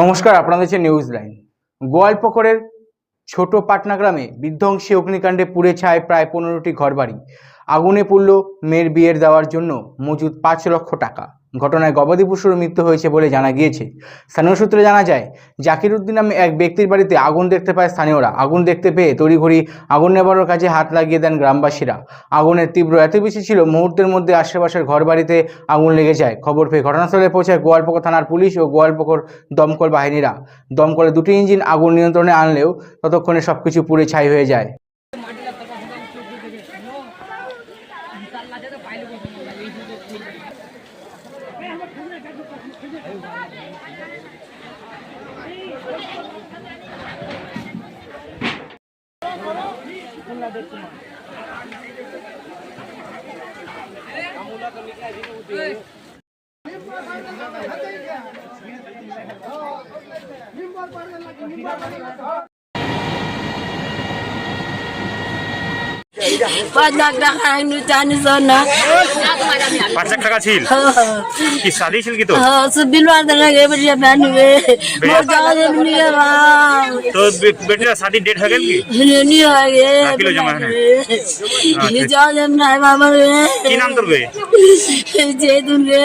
নমস্কার, আপনাদের হচ্ছে নিউজ লাইন গোয়ালপকরের ছোট পাটনা গ্রামে বিধ্বংসী অগ্নিকাণ্ডে পুড়ে ছায় প্রায় পনেরোটি ঘরবাড়ি। আগুনে পুড়ল মেয়ের বিয়ের দেওয়ার জন্য মজুদ পাঁচ লক্ষ টাকা। ঘটনায় গবাদি পশুর মৃত্যু হয়েছে বলে জানা গিয়েছে। স্থানীয় সূত্রে জানা যায়, জাকির উদ্দিন নামে এক ব্যক্তির বাড়িতে আগুন দেখতে পায় স্থানীয়রা। আগুন দেখতে পেয়ে তড়িঘড়ি আগুন নেবানোর কাজে হাত লাগিয়ে দেন গ্রামবাসীরা। আগুনের তীব্র এত বেশি ছিল। মুহূর্তের মধ্যে আশেপাশের ঘরবাড়িতে আগুন লেগে যায়। খবর পেয়ে ঘটনাস্থলে পৌঁছায় গোয়ালপুকুর থানার পুলিশ ও গোয়ালপুকুর দমকল বাহিনীরা। দমকলে দুটি ইঞ্জিন আগুন নিয়ন্ত্রণে আনলেও ততক্ষণে সব কিছু পুড়ে ছাই হয়ে যায়। পাঁচ লাখ টাকা একটু চানি পাঁচ লাখ টাকা আমি জানিস না পাঁচ লাখ টাকা ছিল? কি শাদি ছিল কি তো সুবিল দেখা গে বেটিয়া ব্যান হুয়ে মোর জাগা দে নিয়ে বাপ তো বেটিয়া শাদি ডেট হয়ে গেল কি? নি হয়ে গে কিলো জমা হনে নি। জাগা দে না আচ্ছা। বাবা কি নাম তোর গে জেদুন রে